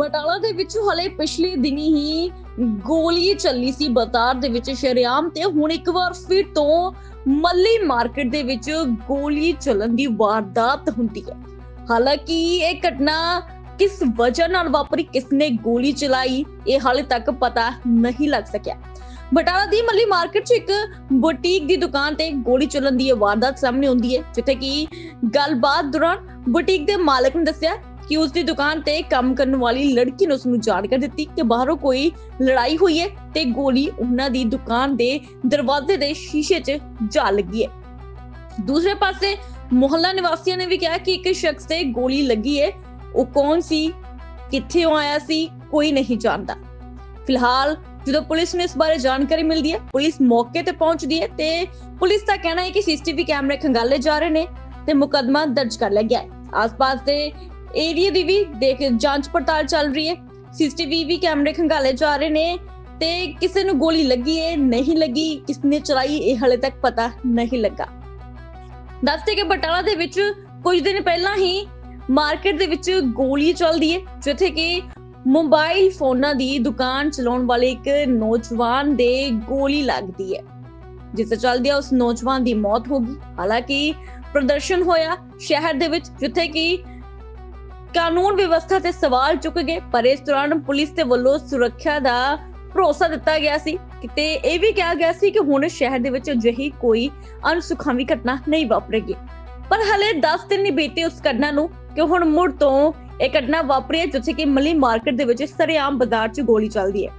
ਬਟਾਲਾ ਦੇ ਵਿੱਚ ਹਲੇ ਪਿਛਲੇ ਦਿਨੀ ਹੀ ਗੋਲੀ ਚੱਲੀ ਸੀ ਬਤਾਰ ਦੇ ਵਿੱਚ ਸ਼ਰੇਆਮ ਤੇ ਹੁਣ ਇੱਕ ਵਾਰ ਫਿਰ ਤੋਂ ਮੱਲੀ ਮਾਰਕੀਟ ਦੇ ਵਿੱਚ ਗੋਲੀ ਚੱਲਣ ਦੀ ਵਾਰਦਾਤ ਹੁੰਦੀ ਹੈ। ਹਾਲਾਂਕਿ ਇਹ ਘਟਨਾ ਕਿਸ ਵਜ੍ਹਾ ਨਾਲ ਵਾਪਰੀ, ਕਿਸਨੇ ਗੋਲੀ ਚਲਾਈ, ਇਹ ਹਾਲੇ ਤੱਕ ਪਤਾ ਨਹੀਂ ਲੱਗ ਸਕਿਆ। ਬਟਾਲਾ ਦੀ ਮੱਲੀ ਮਾਰਕੀਟ 'ਚ ਇੱਕ ਬੁਟੀਕ ਦੀ ਦੁਕਾਨ ਤੇ ਗੋਲੀ ਚੱਲਣ ਦੀ ਵਾਰਦਾਤ ਸਾਹਮਣੇ ਆਉਂਦੀ ਹੈ, ਜਿੱਥੇ ਕਿ ਗੱਲਬਾਤ ਦੌਰਾਨ ਬੁਟੀਕ ਦੇ ਮਾਲਕ ਨੇ ਦੱਸਿਆ ਕਿ ਉਸ ਦੀ ਦੁਕਾਨ ਤੇ ਕੰਮ ਕਰਨ ਵਾਲੀ ਲੜਕੀ ਨੇ ਉਸ ਨੂੰ ਜਾਣਕਾਰੀ ਦਿੱਤੀ ਕਿ ਬਾਹਰੋਂ ਕੋਈ ਲੜਾਈ ਹੋਈ ਹੈ ਤੇ ਗੋਲੀ ਉਹਨਾਂ ਦੀ ਦੁਕਾਨ ਦੇ ਦਰਵਾਜ਼ੇ ਦੇ ਸ਼ੀਸ਼ੇ 'ਚ ਜਾ ਲੱਗੀ ਹੈ। ਦੂਸਰੇ ਪਾਸੇ ਮੁਹੱਲਾ ਨਿਵਾਸੀਆਂ ਨੇ ਵੀ ਕਿਹਾ ਕਿ ਇੱਕ ਸ਼ਖਸ ਤੇ ਗੋਲੀ ਲੱਗੀ ਹੈ। ਉਹ ਕੌਣ ਸੀ? ਕਿੱਥੇ ਆਇਆ ਸੀ? ਕੋਈ ਨਹੀਂ ਜਾਣਦਾ। ਫਿਲਹਾਲ ਜਦੋਂ ਪੁਲਿਸ ਨੂੰ ਇਸ ਬਾਰੇ ਜਾਣਕਾਰੀ ਮਿਲਦੀ ਹੈ, ਪੁਲਿਸ ਮੌਕੇ ਤੇ ਪਹੁੰਚਦੀ ਹੈ ਤੇ ਪੁਲਿਸ ਦਾ ਕਹਿਣਾ ਹੈ ਕਿ ਸੀਸੀਟੀਵੀ ਕੈਮਰੇ ਖੰਗਾਲੇ ਜਾ ਰਹੇ ਨੇ ਤੇ ਮੁਕੱਦਮਾ ਦਰਜ ਕਰ ਲਿਆ ਗਿਆ ਹੈ। ਆਸ-ਪਾਸ ਦੇ ਏਰੀਆ ਦੀ ਵੀ ਦੇਖ, ਜਾਂਚ ਪੜਤਾਲ ਚੱਲ ਰਹੀ ਹੈ। ਸੀਸੀਟੀਵੀ ਵੀ ਕੈਮਰੇ ਖੰਗਾਲੇ ਜਾ ਰਹੇ ਨੇ ਤੇ ਕਿਸੇ ਨੂੰ ਗੋਲੀ ਲੱਗੀ ਹੈ, ਨਹੀਂ ਲੱਗੀ, ਕਿਸਨੇ ਚਲਾਈ, ਇਹ ਹਲੇ ਤੱਕ ਪਤਾ ਨਹੀਂ ਲੱਗਾ। ਦੱਸਦੇ ਕਿ ਬਟਾਲਾ ਦੇ ਵਿੱਚ ਕੁਝ ਦਿਨ ਪਹਿਲਾਂ ਹੀ ਮਾਰਕੀਟ ਦੇ ਵਿੱਚ ਗੋਲੀ ਚੱਲਦੀ ਹੈ, ਜਿੱਥੇ ਕਿ ਮੋਬਾਈਲ ਫੋਨਾਂ ਦੀ ਦੁਕਾਨ ਚਲਾਉਣ ਵਾਲੇ ਇੱਕ ਨੌਜਵਾਨ ਦੇ ਗੋਲੀ ਲੱਗਦੀ ਹੈ। ਜਿਸ ਦੇ ਚੱਲਦਿਆਂ ਉਸ ਨੌਜਵਾਨ ਦੀ ਮੌਤ ਹੋ ਗਈ। ਹਾਲਾਂਕਿ ਪ੍ਰਦਰਸ਼ਨ ਹੋਇਆ ਸ਼ਹਿਰ ਦੇ ਵਿੱਚ, ਜਿੱਥੇ ਕਿ ਕਾਨੂੰਨ ਵਿਵਸਥਾ ਤੇ ਸਵਾਲ ਚੁੱਕ ਗਏ, ਪਰ ਇਸ ਦੌਰਾਨ ਪੁਲਿਸ ਦੇ ਵੱਲੋਂ ਸੁਰੱਖਿਆ ਦਾ ਭਰੋਸਾ ਦਿੱਤਾ ਗਿਆ ਸੀ। ਕਿਤੇ ਇਹ ਵੀ ਕਿਹਾ ਗਿਆ ਸੀ ਕਿ ਹੁਣ ਸ਼ਹਿਰ ਦੇ ਵਿੱਚ ਅਜਿਹੀ ਕੋਈ ਅਣਸੁਖਾਵੀ ਘਟਨਾ ਨਹੀਂ ਵਾਪਰੇਗੀ। ਪਰ ਹਲੇ 10 ਦਿਨ ਨਹੀਂ ਬੀਤੇ ਉਸ ਘਟਨਾ ਨੂੰ ਕਿ ਹੁਣ ਮੁੜ ਤੋਂ ਇਹ ਘਟਨਾ ਵਾਪਰੀ ਹੈ, ਜਿੱਥੇ ਕਿ ਮਲੀ ਮਾਰਕੀਟ ਦੇ ਵਿੱਚ ਸਰੇਆਮ ਬਾਜ਼ਾਰ 'ਚ ਗੋਲੀ ਚੱਲਦੀ ਹੈ।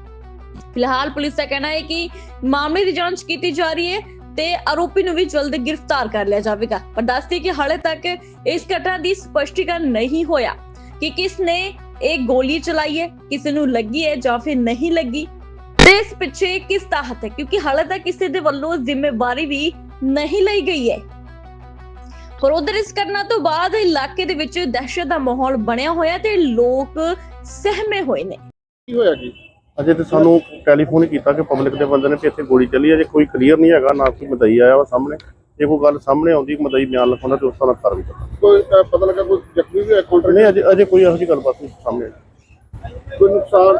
ਫਿਲਹਾਲ ਪੁਲਿਸ ਦਾ ਕਹਿਣਾ ਹੈ ਕਿ ਮਾਮਲੇ ਦੀ ਜਾਂਚ ਕੀਤੀ ਜਾ ਰਹੀ ਹੈ। ਤੇ ਆਰੋਪੀ ਨੂੰ ਵੀ ਜਲਦ ਗ੍ਰਿਫਤਾਰ ਕਰ ਲਿਆ ਜਾਵੇਗਾ। ਪਰ ਦੱਸਦੀ ਕਿ ਹਾਲੇ ਤੱਕ ਇਸ ਘਟਨਾ ਦੀ ਸਪਸ਼ਟੀਕਰਨ ਨਹੀਂ ਹੋਇਆ ਕਿ ਕਿਸ ਨੇ ਇਹ ਗੋਲੀ ਚਲਾਈ ਹੈ, ਕਿਸੇ ਨੂੰ ਲੱਗੀ ਹੈ ਜਾਂ ਫਿਰ ਨਹੀਂ ਲੱਗੀ। ਤੇ ਇਸ ਪਿੱਛੇ ਕਿਸ ਦਾ ਹੱਥ ਹੈ? ਕਿਉਂਕਿ ਹਾਲੇ ਤੱਕ ਕਿਸੇ ਦੇ ਵੱਲੋਂ ਜ਼ਿੰਮੇਵਾਰੀ ਵੀ ਨਹੀਂ ਲਈ ਗਈ ਹੈ। ਪਰ ਉਧਰ ਇਸ ਘਟਨਾ ਤੋਂ ਬਾਅਦ ਇਲਾਕੇ ਦੇ ਵਿੱਚ ਦਹਿਸ਼ਤ ਦਾ ਮਾਹੌਲ ਬਣਿਆ ਹੋਇਆ ਤੇ ਲੋਕ ਸਹਿਮੇ ਹੋਏ ਨੇ। ਕੀ ਹੋਇਆ ਜੀ? ਅਜੇ ਤੇ ਸਾਨੂੰ ਟੈਲੀਫੋਨ ਕੀਤਾ ਕਿ ਪਬਲਿਕ ਦੇ ਬੰਦੇ ਨੇ ਕਿ ਇੱਥੇ ਗੋਲੀ ਚੱਲੀ ਹੈ ਜੇ ਕੋਈ ਕਲੀਅਰ ਨਹੀਂ ਹੈਗਾ ਨਾ ਕੋਈ ਮਦਈ ਆਇਆ ਵਾ ਸਾਹਮਣੇ। ਜੇ ਕੋਈ ਗੱਲ ਸਾਹਮਣੇ ਆਉਂਦੀ ਮਦਈ ਬਿਆਨ ਲਿਖਾਉਂਦਾ ਤੇ ਉਸ ਤਰ੍ਹਾਂ ਕਾਰਵਾਈ ਕਰਦਾ ਕੋਈ ਪਤਾ ਲੱਗਾ ਕੋਈ ਜ਼ਖਮੀ ਵੀ ਹੈ ਕਾਊਂਟਰ ਨਹੀਂ ਅਜੇ ਅਜੇ ਕੋਈ ਇਹੋ ਜਿਹੀ ਗੱਲਬਾਤ ਨਹੀਂ ਸਾਹਮਣੇ ਆਈ। ਕੋਈ ਨੁਕਸਾਨ?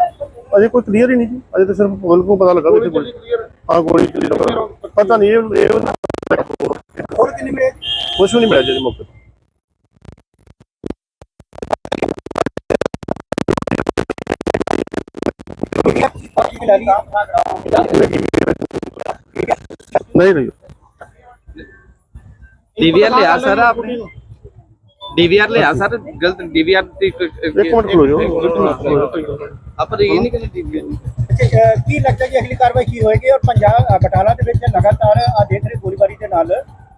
ਅਜੇ ਕੋਈ ਕਲੀਅਰ ਹੀ ਨਹੀਂ ਜੀ। ਅਜੇ ਤੇ ਸਿਰਫ ਪਬਲਿਕ ਨੂੰ ਪਤਾ ਲੱਗਾ ਕਿ ਗੋਲੀ ਇੱਥੇ ਗੋਲੀ ਕਲੀਅਰ ਹਾਂ ਗੋਲੀ ਚੱਲੀ। ਦਾ ਪਤਾ- ਪਤਾ ਨਹੀਂ ਇਹ ਇਹ ਹੋਰ ਕਿੰਨੀ ਮਿਲੇ? ਕੁਝ ਵੀ ਨਹੀਂ ਮਿਲਿਆ ਜੀ ਮੌਕੇ ਤੇ। ਨਹੀਂ ਨਹੀਂ। ਡੀਵੀਆਰ ਲਿਆ ਸਰ ਆਪਨੇ? ਡੀਵੀਆਰ ਲਿਆ ਸਰ ਗਲਤ ਡੀਵੀਆਰ ਇੱਕ ਮਿੰਟ ਖਲੋ ਜਾਓ ਆਪਾਂ ਇਹ ਨਹੀਂ ਕਿ ਡੀਵੀਆਰ। ਕੀ ਲੱਗਦਾ ਕਿ ਅਗਲੀ ਕਾਰਵਾਈ ਕੀ ਹੋਏਗੀ? ਔਰ ਪੰਜਾਬ ਬਟਾਲਾ ਦੇ ਵਿੱਚ ਲਗਾਤਾਰ ਆ ਦੇਖ ਰਹੇ ਗੋਲੀਬਾਰੀ ਦੇ ਨਾਲ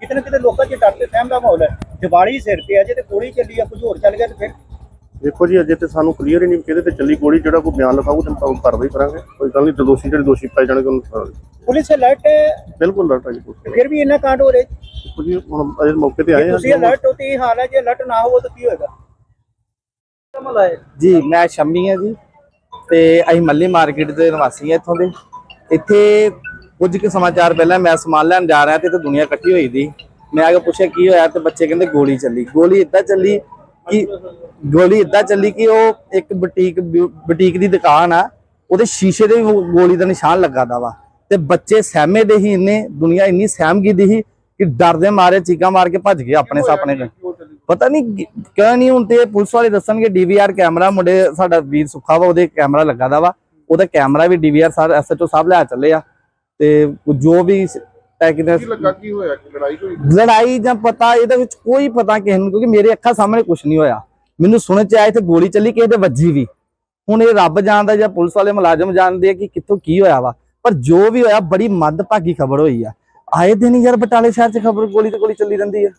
ਕਿਤੇ ਨਾ ਕਿਤੇ ਲੋਕਾਂ 'ਚ ਡਰ ਤੇ ਸਹਿਮ ਦਾ ਮਾਹੌਲ ਹੈ। ਦੀਵਾਲੀ ਸਿਰ ਤੇ ਅਜੇ ਤੇ ਗੋਲੀ ਚੱਲੀ ਆ ਕੁਝ ਹੋਰ ਚੱਲ ਗਿਆ ਤੇ ਫਿਰ ਦੇਖੋ ਜੀ ਅਜੇ ਤੇ ਸਾਨੂੰ ਕਲੀਅਰ ਹੀ ਨਹੀਂ ਕਿਹਦੇ ਤੇ ਚੱਲੀ ਗੋਲੀ ਜਿਹੜਾ ਕੋਈ ਬਿਆਨ ਲਿਖਾਊ ਤੇ ਆਪਾਂ ਕਾਰਵਾਈ ਕਰਾਂਗੇ। ਕੋਈ ਗੱਲ ਨਹੀਂ ਤੇ ਦੋਸ਼ੀ ਜਿਹੜੇ ਦੋਸ਼ੀ ਪਾਏ ਜਾਣਗੇ ਉਹਨੂੰ। ਪੁਲਿਸ ਅਲਰਟ ਹੈ? ਬਿਲਕੁਲ ਲੜਤਾ ਜੀ ਕੋਈ ਫਿਰ ਵੀ ਇੰਨਾ ਕਾਂਡ ਹੋ ਰਿਹਾ ਦੇਖੋ ਜੀ ਹੁਣ ਅਜੇ ਮੌਕੇ ਤੇ ਆਏ ਹਾਂ ਤੁਸੀਂ ਅਲਰਟ ਹੋ ਤੇ ਇਹ ਹਾਲ ਹੈ ਜੇ ਅਲਰਟ ਨਾ ਹੋ ਤਾਂ ਕੀ ਹੋਏਗਾ? ਜੀ ਮੈਂ ਸ਼ੰਮੀ ਹਾਂ ਜੀ ਤੇ ਅਸੀਂ ਮੱਲੀ ਮਾਰਕੀਟ ਦੇ ਨਿਵਾਸੀ ਹਾਂ ਇੱਥੋਂ ਦੇ। ਇੱਥੇ ਕੁਝ ਕੁ ਸਮਾਚਾਰ ਪਹਿਲਾਂ ਮੈਂ ਸਮਾਨ ਲੈਣ ਜਾ ਰਿਹਾ ਤੇ ਤੇ ਦੁਨੀਆ ਇਕੱਠੀ ਹੋਈ ਦੀ। ਮੈਂ ਆ ਕੇ ਪੁੱਛਿਆ ਕੀ ਹੋਇਆ? ਤੇ ਬੱਚੇ ਕਹਿੰਦੇ ਗੋਲੀ ਚੱਲੀ। ਗੋਲੀ ਇੱਦਾਂ ਚੱਲੀ ਕਿ ਗੋਲੀ ਇੱਦਾਂ ਚੱਲੀ ਕਿ ਉਹ ਇੱਕ ਬੁਟੀਕ ਬੁਟੀਕ ਦੀ ਦੁਕਾਨ ਆ, ਉਹਦੇ ਸ਼ੀਸ਼ੇ ਦੇ ਵੀ ਗੋਲੀ ਦਾ ਨਿਸ਼ਾਨ ਲੱਗਾ ਦਾ ਵਾ। ਤੇ ਬੱਚੇ ਸਹਿਮੇ ਦੇ ਹੀ ਇੰਨੇ, ਦੁਨੀਆ ਇੰਨੀ ਸਹਿਮ ਗਈ ਦੀ ਸੀ ਕਿ ਡਰ ਮਾਰੇ ਚੀਕਾਂ ਮਾਰ ਕੇ ਭੱਜ ਗਏ ਆਪਣੇ ਸਾਹਮਣੇ ਪਤਾ ਨਹੀਂ ਕਿ- ਕਿਉਂ ਨਹੀਂ ਹੁਣ ਤੇ ਪੁਲਿਸ ਵਾਲੇ ਦੱਸਣਗੇ ਡੀਵੀਆਰ ਕੈਮਰਾ, ਮੁੰਡੇ ਸਾਡਾ ਵੀਰ ਸੁੱਖਾ ਵਾ, ਉਹਦੇ ਕੈਮਰਾ ਲੱਗਾ ਦਾ ਵਾ। ਉਹਦਾ ਕੈਮਰਾ ਵੀ ਡੀਵੀਆਰ ਸਰ ਐਸਐਚਓ ਸਾਹਿਬ ਲੈ ਚੱਲੇ ਆ। ਤੇ ਜੋ ਵੀ ਟੈਕਨੀਕਲ ਕੀ ਲੱਗਾ ਕੀ ਹੋਇਆ? ਕਿ ਲੜਾਈ ਹੋਈ? ਲੜਾਈ ਜਾਂ ਪਤਾ ਇਹਦੇ ਵਿੱਚ ਕੋਈ ਪਤਾ ਕਿਸੇ ਨੂੰ ਕਿਉਂਕਿ ਮੇਰੇ ਅੱਖਾਂ ਸਾਹਮਣੇ ਕੁਝ ਨਹੀਂ ਹੋਇਆ। ਮੈਨੂੰ ਸੁਣਨ ਚ ਆਇਆ ਇੱਥੇ ਗੋਲੀ ਚੱਲੀ ਕਿਸੇ ਦੇ ਵੱਜੀ ਵੀ। ਹੁਣ ਇਹ ਰੱਬ ਜਾਣਦਾ ਜਾਂ ਪੁਲਿਸ ਵਾਲੇ ਮੁਲਾਜ਼ਮ ਜਾਣਦੇ ਆ ਕਿ ਕਿੱਥੋਂ ਕੀ ਹੋਇਆ ਵਾ। ਪਰ ਜੋ ਵੀ ਹੋਇਆ ਬੜੀ ਮੰਦਭਾਗੀ ਖਬਰ ਹੋਈ ਆ। ਆਏ ਦਿਨ ਯਾਰ ਬਟਾਲੇ ਸ਼ਹਿਰ 'ਚ ਖਬਰ ਗੋਲੀ ਤੇ ਗੋਲੀ ਚੱਲੀ ਰਹਿੰਦੀ ਆ।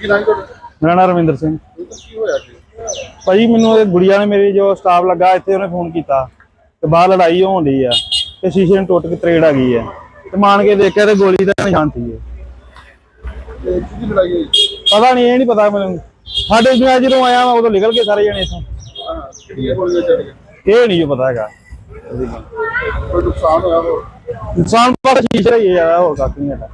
ਕੀ ਨਾਂ ਤੁਹਾਡਾ? ਮੇਰਾ ਨਾਮ ਰਵਿੰਦਰ ਸਿੰਘ। ਕੀ ਹੋਇਆ ਜੀ? ਭਾਜੀ ਮੈਨੂੰ ਇਹ ਗੁੜੀਆ ਨੇ ਮੇਰੀ ਜੋ ਸਟਾਫ ਲੱਗਾ ਇੱਥੇ ਉਹਨੇ ਫੋਨ ਕੀਤਾ। ਤੇ ਬਾਹਰ ਲੜਾਈ ਹੋਣ ਡਈ ਆ ਤੇ ਸ਼ੀਸ਼ੇ ਨੂੰ ਟੁੱਟ ਕੇ ਤਰੇੜ ਆ ਗਈ ਹੈ ਤੇ ਮਾਨ ਕੇ ਦੇਖਿਆ ਤੇ ਗੋਲੀ ਦਾ ਨਿਸ਼ਾਨ ਸੀ ਇਹ। ਤੇ ਕੀ ਲੜਾਈ ਹੋਈ ਪਤਾ ਨਹੀਂ ਇਹ ਨਹੀਂ ਪਤਾ ਮੈਨੂੰ। ਸਾਡੇ ਜਿਹਾ ਜਦੋਂ ਆਇਆ ਮੈਂ ਉਦੋਂ ਨਿਕਲ ਕੇ ਸਾਰੇ ਜਣੇ ਇੱਥੋਂ। ਹਾਂ ਇਹ ਨਹੀਂ ਜੋ ਪਤਾ ਹੈਗਾ। ਕੋਈ ਨੁਕਸਾਨ ਹੋਇਆ ਹੋਰ? ਇਨਸਾਨ ਪਰ ਸ਼ੀਸ਼ਾ ਹੀ ਹੈ ਯਾਰ ਹੋਰ ਕੱਖ ਨਹੀਂ ਹੈਗਾ।